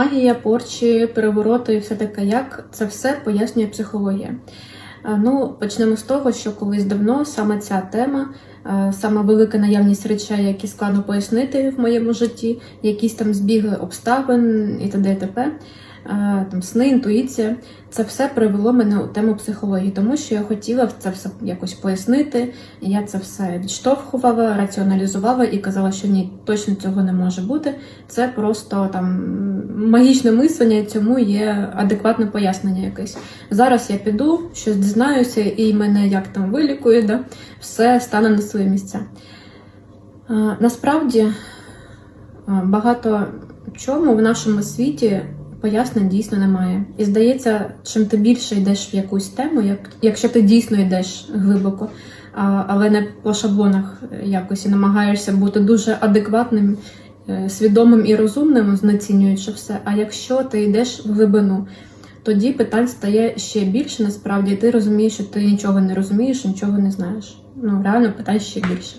Магія, порчі, перевороти і все таке, як це все пояснює психологія. Е, Ну, почнемо з того, що колись давно саме ця тема, е, саме велика наявність речей, які складно пояснити в моєму житті, якісь там збіги обставин і т.д. і т.п., там сни, інтуїція, це все привело мене у тему психології, тому що я хотіла це все якось пояснити. Я це все відштовхувала, раціоналізувала і казала, що ні, точно цього не може бути. Це просто там магічне мислення, цьому є адекватне пояснення якесь. Зараз я піду, щось дізнаюся, і мене як там вилікує, да? все стане на свої місця. Насправді багато чому в нашому світі пояснень дійсно немає. І здається, чим ти більше йдеш в якусь тему, як, якщо ти дійсно йдеш глибоко, а, але не по шаблонах якось і намагаєшся бути дуже адекватним, е, свідомим і розумним, знецінюючи все. А якщо ти йдеш в глибину, тоді питань стає ще більше насправді, і ти розумієш, що ти нічого не розумієш, нічого не знаєш. Ну, реально питань ще більше.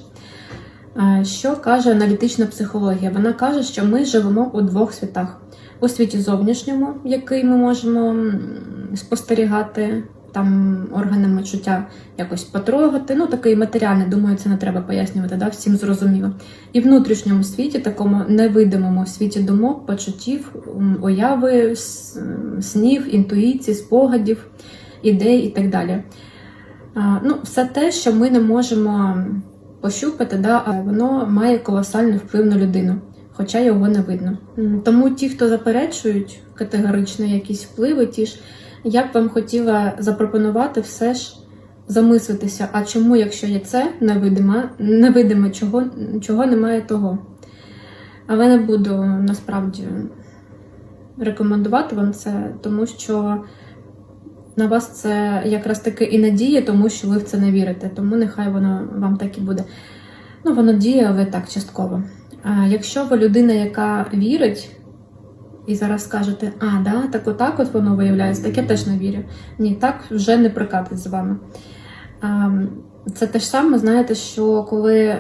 Е, Що каже аналітична психологія? Вона каже, що ми живемо у двох світах: у світі зовнішньому, який ми можемо спостерігати, там органами чуття якось потрогати. Ну, такий матеріальний, думаю, це не треба пояснювати, да? всім зрозуміло. І в внутрішньому світі, такому невидимому світі думок, почуттів, уяви, снів, інтуїцій, спогадів, ідей і так далі. Ну, все те, що ми не можемо пощупати, да, воно має колосальний вплив на людину, хоча його не видно. Тому ті, хто заперечують категорично якісь впливи, ті ж, я б вам хотіла запропонувати все ж замислитися, а чому, якщо є це невидиме, невидиме чого, чого немає того. Але не буду насправді рекомендувати вам це, тому що на вас це якраз таки і надія, тому що ви в це не вірите. Тому нехай воно вам так і буде. Ну, воно діє, але так частково. Якщо ви людина, яка вірить, і зараз скажете, а, да, так отак от воно виявляється, так я теж не вірю. Ні, так вже не прикатить з вами. Це те ж саме, знаєте, що коли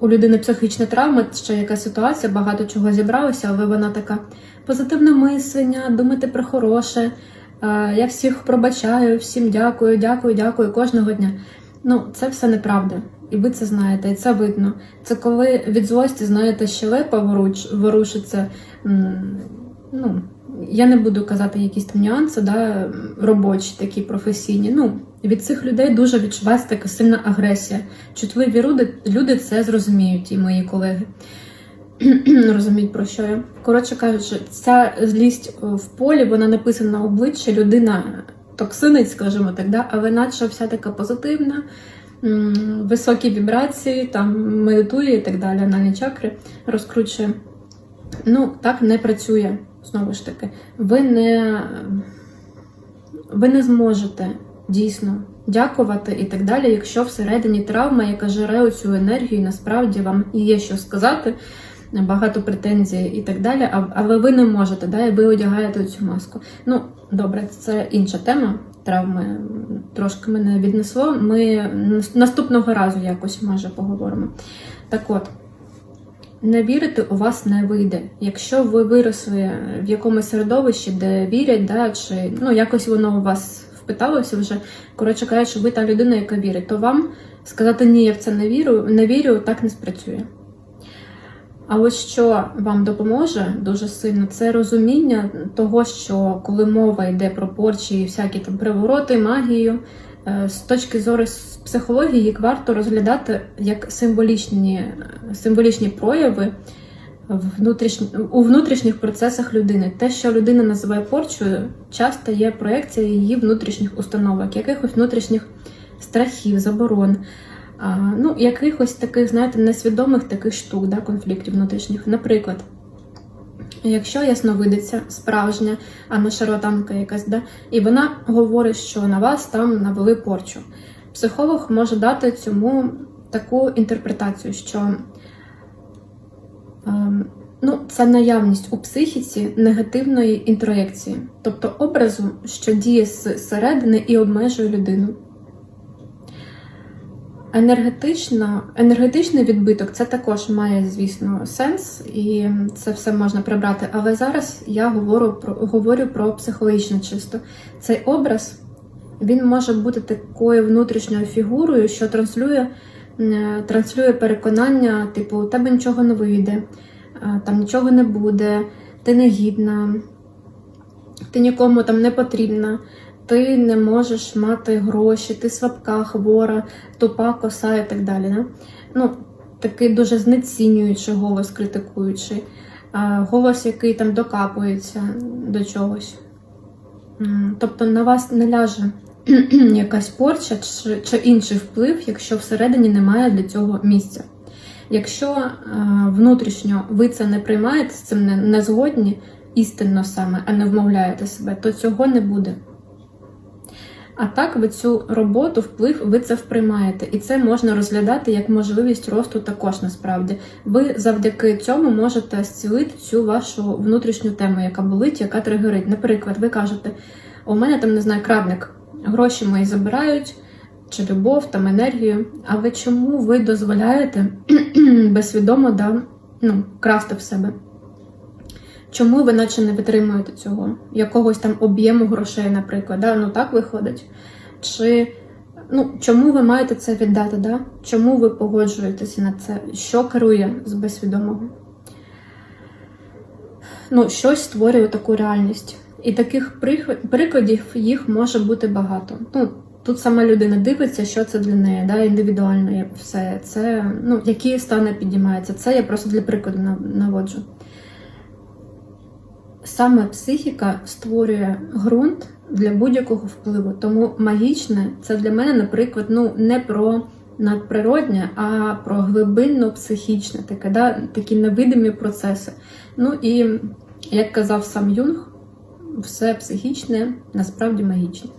у людини психічна травма, ще яка ситуація, багато чого зібралося, але вона така позитивне мислення, думати про хороше. Я всіх пробачаю, всім дякую, дякую, дякую кожного дня. Ну, це все неправда. І ви це знаєте, і це видно. Це коли від злості, знаєте, щелепа воруч, ворушиться. Ну, я не буду казати якісь там нюанси, да, робочі, такі професійні. Ну, від цих людей дуже відчувається така сильна агресія. Чутливі люди, люди це зрозуміють, і мої колеги. розуміють про що я. Коротше кажучи, ця злість е, в полі, вона написана на обличчі, людина токсинить, скажімо так, да? але наче вся така позитивна, високі вібрації, там медитує і так далі, анальні чакри розкручує. Ну, так не працює, знову ж таки. Ви не, ви не зможете дійсно дякувати і так далі, якщо всередині травма, яка жере оцю енергію, і насправді вам є що сказати, багато претензій і так далі, але ви не можете, да, і ви одягаєте цю маску. Ну, добре, це інша тема. Травми трошки мене віднесло. Ми наступного разу якось може поговоримо. Так от. Не вірити у вас не вийде. Якщо ви виросли в якомусь середовищі, де вірять, да, чи ну якось воно у вас впиталося вже. Коротше кажучи, ви та людина, яка вірить, то вам сказати ні, я в це не вірю, не вірю, так не спрацює. А ось що вам допоможе дуже сильно, це розуміння того, що коли мова йде про порчі і всякі там привороти, магію, е, з точки зору психології їх варто розглядати як символічні, символічні прояви внутрішні, у внутрішніх процесах людини. Те, що людина називає порчою, часто є проекція її внутрішніх установок, якихось внутрішніх страхів, заборон. Ну, якихось таких, знаєте, несвідомих таких штук, да, конфліктів внутрішніх. Наприклад, якщо ясновидиця справжня, а не шарлатанка якась, да, і вона говорить, що на вас там навели порчу. Психолог може дати цьому таку інтерпретацію, що ем, ну, це наявність у психіці негативної інтроєкції, тобто образу, що діє з середини і обмежує людину. Енергетично, енергетичний відбиток це також має, звісно, сенс, і це все можна прибрати. Але зараз я говорю про говорю про психологічно чисто. Цей образ він може бути такою внутрішньою фігурою, що транслює, транслює переконання, типу, у тебе нічого не вийде, там нічого не буде, ти не гідна, ти нікому там не потрібна. Ти не можеш мати гроші, ти слабка, хвора, тупа, коса і так далі. Да? Ну, такий дуже знецінюючий голос, критикуючий, голос, який там докапується до чогось. Тобто на вас не ляже якась порча чи, інший вплив, якщо всередині немає для цього місця. Якщо внутрішньо ви це не приймаєте, з цим не, не згодні, істинно саме, а не вмовляєте себе, то цього не буде. А так ви цю роботу, вплив, ви це вприймаєте, і це можна розглядати як можливість росту також насправді. Ви завдяки цьому можете зцілити цю вашу внутрішню тему, яка болить, яка тригерить. Наприклад, ви кажете, у мене там не знаю, крадник, гроші мої забирають, чи любов, там енергію. Але чому ви дозволяєте безсвідомо да, ну, красти в себе? Чому ви наче не витримуєте цього? Якогось там об'єму грошей, наприклад, да? ну так виходить. Чи ну, чому ви маєте це віддати? Да? Чому ви погоджуєтеся на це? Що керує з безсвідомого? Ну, щось створює таку реальність. І таких прикладів їх може бути багато. Ну, тут сама людина дивиться, що це для неї, да, індивідуально все. Це, ну, які стани підіймаються. Це я просто для прикладу наводжу. Саме психіка створює ґрунт для будь-якого впливу. Тому магічне це для мене, наприклад, ну не про надприроднє, а про глибинно психічне, таке, да, такі невидимі процеси. Ну і як казав сам Юнг, все психічне насправді магічне.